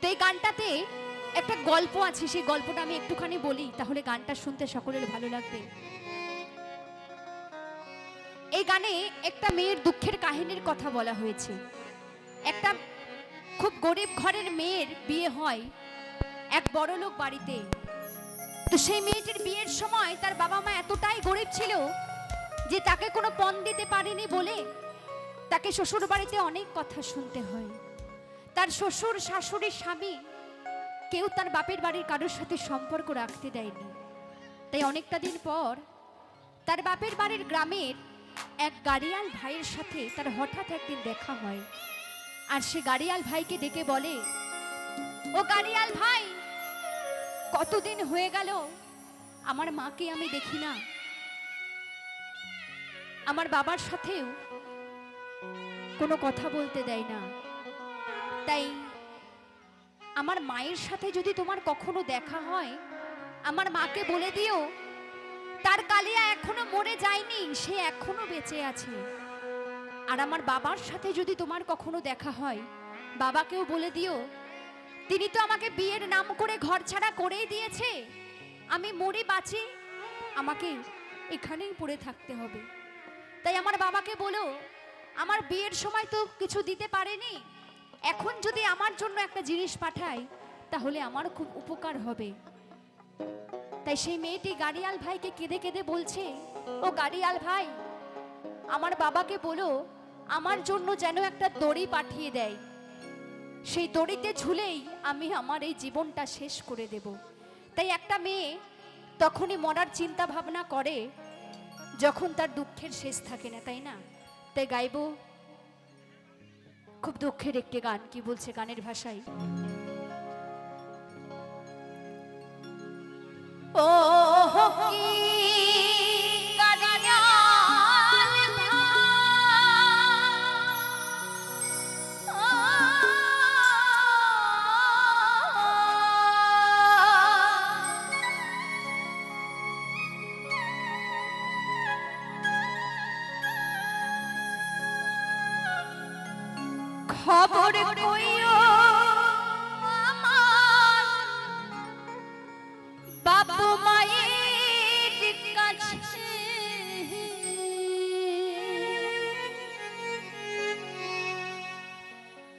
তো এই গানটাতে একটা গল্প আছে, সেই গল্পটা আমি একটুখানি বলি, তাহলে গানটা শুনতে সকলের ভালো লাগবে। এই গানে একটা মেয়ের দুঃখের কাহিনীর কথা বলা হয়েছে। একটা খুব গরিব ঘরের মেয়ের বিয়ে হয় এক বড়লোক বাড়িতে। তো সেই মেয়েটির বিয়ের সময় তার বাবা মা এতটাই গরিব ছিল যে তাকে কোনো পণ দিতে পারেনি বলে তাকে শ্বশুর বাড়িতে অনেক কথা শুনতে হয়। তার শ্বশুর, শাশুড়ি, স্বামী কেউ তার বাপের বাড়ির কারোর সাথে সম্পর্ক রাখতে দেয়নি। তাই অনেকটা দিন পর তার বাপের বাড়ির গ্রামের এক গাড়িয়াল ভাইয়ের সাথে তার হঠাৎ একদিন দেখা হয়। আর সে গাড়িয়াল ভাইকে ডেকে বলে, ও গাড়িয়াল ভাই, কতদিন হয়ে গেল? আমার মাকে আমি দেখি না। আমার বাবার সাথেও কোনো কথা বলতে দেয় না। তাই আমার মায়ের সাথে যদি তোমার কখনো দেখা হয়, আমার মাকে বলে দিও, তার কালিয়া এখনও মরে যায়নি, সে এখনও বেঁচে আছে। আর আমার বাবার সাথে যদি তোমার কখনো দেখা হয়, বাবাকেও বলে দিও, তিনি তো আমাকে বিয়ের নাম করে ঘর ছাড়া করেই দিয়েছে। আমি মরি বাঁচি, আমাকে এখানেই পড়ে থাকতে হবে। তাই আমার বাবাকে বলো, আমার বিয়ের সময় তো কিছু দিতে পারেনি। এখন যদি আমার জন্য একটা জিনিস পাঠায়, তাহলে আমার খুব উপকার হবে। তাই সেই মেয়েটি গাড়িয়াল ভাইকে কেঁদে কেঁদে বলছে, ও গাড়িয়াল ভাই, আমার বাবাকে বলো, আমার জন্য যেন একটা দড়ি পাঠিয়ে দেয়। সেই দড়িতে ঝুলেই আমি আমার এই জীবনটা শেষ করে দেব। তাই একটা মেয়ে তখনই মরার চিন্তা ভাবনা করে, যখন তার দুঃখের শেষ থাকে না, তাই না? তাই গাইবো খুব দুঃখের একটি গান কি বলছে গানের ভাষায়? ও কইও আমার। বাপ মায়ের কাছে।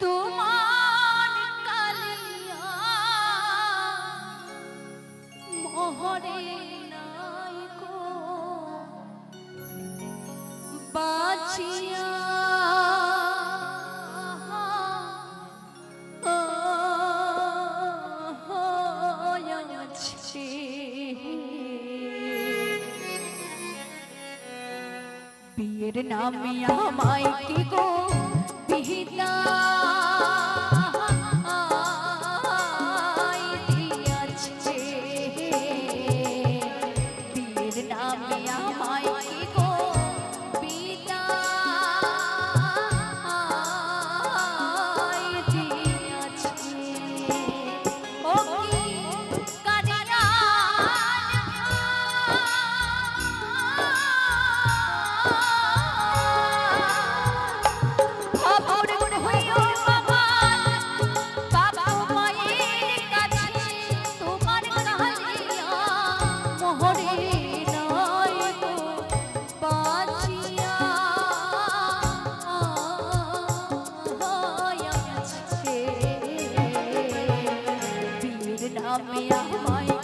তোমার কালিয়া মোহরে নাই গো। বাঁচিয়া বিয়ের নামিয়া মাইকি গো? বিহিতা নামে আমায়